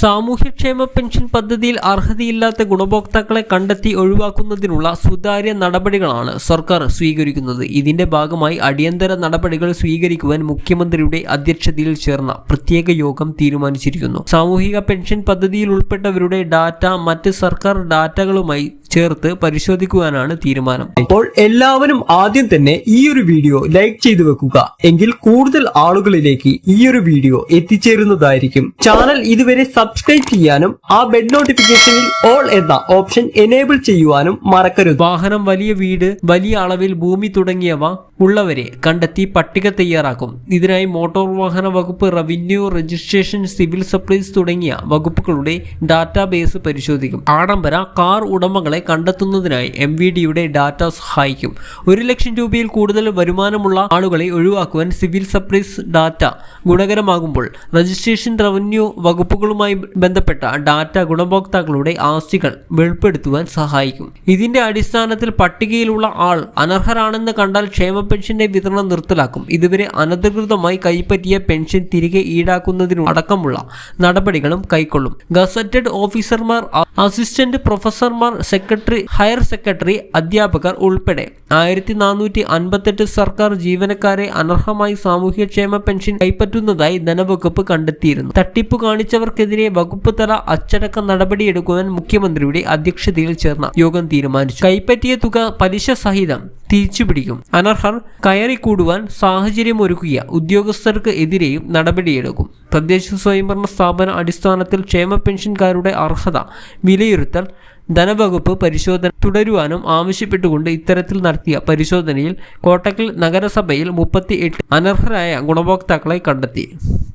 സാമൂഹ്യക്ഷേമ പെൻഷൻ പദ്ധതിയിൽ അർഹതയില്ലാത്ത ഗുണഭോക്താക്കളെ കണ്ടെത്തി ഒഴിവാക്കുന്നതിനുള്ള സുതാര്യ നടപടികളാണ് സർക്കാർ സ്വീകരിക്കുന്നത്. ഇതിന്റെ ഭാഗമായി അടിയന്തര നടപടികൾ സ്വീകരിക്കുവാൻ മുഖ്യമന്ത്രിയുടെ അധ്യക്ഷതയിൽ ചേർന്ന പ്രത്യേക യോഗം തീരുമാനിച്ചിരിക്കുന്നു. സാമൂഹിക പെൻഷൻ പദ്ധതിയിൽ ഉൾപ്പെട്ടവരുടെ ഡാറ്റ മറ്റ് സർക്കാർ ഡാറ്റകളുമായി ചേർത്ത് പരിശോധിക്കുവാനാണ് തീരുമാനം. അപ്പോൾ എല്ലാവരും ആദ്യം തന്നെ ഈ ഒരു വീഡിയോ ലൈക്ക് ചെയ്തു വെക്കുക. എങ്കിൽ കൂടുതൽ ആളുകളിലേക്ക് ഈ ഒരു വീഡിയോ എത്തിച്ചേരുന്നതായിരിക്കും. ചാനൽ ഇതുവരെ സബ്സ്ക്രൈബ് ചെയ്യാനും ആ ബെഡ് നോട്ടിഫിക്കേഷനിൽ ഓൾ എന്ന ഓപ്ഷൻ എനേബിൾ ചെയ്യുവാനും മറക്കരുത്. വാഹനം വലിയ വീട് വലിയ അളവിൽ ഭൂമി തുടങ്ങിയവ ഉള്ളവരെ കണ്ടെത്തി പട്ടിക തയ്യാറാക്കും. ഇതിനായി മോട്ടോർ വാഹന വകുപ്പ് റവന്യൂ രജിസ്ട്രേഷൻ സിവിൽ സപ്ലൈസ് തുടങ്ങിയ വകുപ്പുകളുടെ ഡാറ്റാബേസ് പരിശോധിക്കും. ആഡംബര കാർ ഉടമകളെ കണ്ടെത്തുന്നതിനായി എം വി ഡിയുടെ ഡാറ്റ സഹായിക്കും. ഒരു ലക്ഷം രൂപയിൽ കൂടുതൽ വരുമാനമുള്ള ആളുകളെ ഒഴിവാക്കുവാൻ സിവിൽ സപ്ലൈസ് ഡാറ്റ ഗുണകരമാകുമ്പോൾ രജിസ്ട്രേഷൻ റവന്യൂ വകുപ്പുകളുമായി ബന്ധപ്പെട്ട ഡാറ്റ ഗുണഭോക്താക്കളുടെ ആസ്തികൾ വെളിപ്പെടുത്തുവാൻ സഹായിക്കും. ഇതിന്റെ അടിസ്ഥാനത്തിൽ പട്ടികയിലുള്ള ആൾ അനർഹരാണെന്ന് കണ്ടാൽ ക്ഷേമ പെൻഷന്റെ വിതരണം നിർത്തലാക്കും. ഇതുവരെ അനധികൃതമായി കൈപ്പറ്റിയ പെൻഷൻ തിരികെ ഈടാക്കുന്നതിനു അടക്കമുള്ള നടപടികളും കൈക്കൊള്ളും. ഗസറ്റഡ് ഓഫീസർമാർ അസിസ്റ്റന്റ് പ്രൊഫസർമാർ സെക്രട്ടറി ഹയർ സെക്രട്ടറി അധ്യാപകർ ഉൾപ്പെടെ ആയിരത്തി നാനൂറ്റി അൻപത്തെട്ട് സർക്കാർ ജീവനക്കാരെ അനർഹമായി സാമൂഹ്യക്ഷേമ പെൻഷൻ കൈപ്പറ്റുന്നതായി ധനവകുപ്പ് കണ്ടെത്തിയിരുന്നു. തട്ടിപ്പ് കാണിച്ചവർക്കെതിരെ വകുപ്പ് തല അച്ചടക്ക നടപടിയെടുക്കുവാൻ മുഖ്യമന്ത്രിയുടെ അധ്യക്ഷതയിൽ ചേർന്ന യോഗം തീരുമാനിച്ചു. കൈപ്പറ്റിയ തുക പലിശ സഹിതം തിരിച്ചുപിടിക്കും. അനർഹർ കയറിക്കൂടുവാൻ ഒരുക്കുക ഉദ്യോഗസ്ഥർക്ക് എതിരെയും നടപടിയെടുക്കും. തദ്ദേശ സ്വയംഭരണ സ്ഥാപന അടിസ്ഥാനത്തിൽ ക്ഷേമ പെൻഷൻകാരുടെ അർഹത വിലയിരുത്തൽ ധനവകുപ്പ് പരിശോധന തുടരുവാനും ആവശ്യപ്പെട്ടുകൊണ്ട് ഇത്തരത്തിൽ നടത്തിയ പരിശോധനയിൽ കോട്ടക്കൽ നഗരസഭയിൽ മുപ്പത്തി എട്ട് അനർഹരായ ഗുണഭോക്താക്കളെ കണ്ടെത്തി.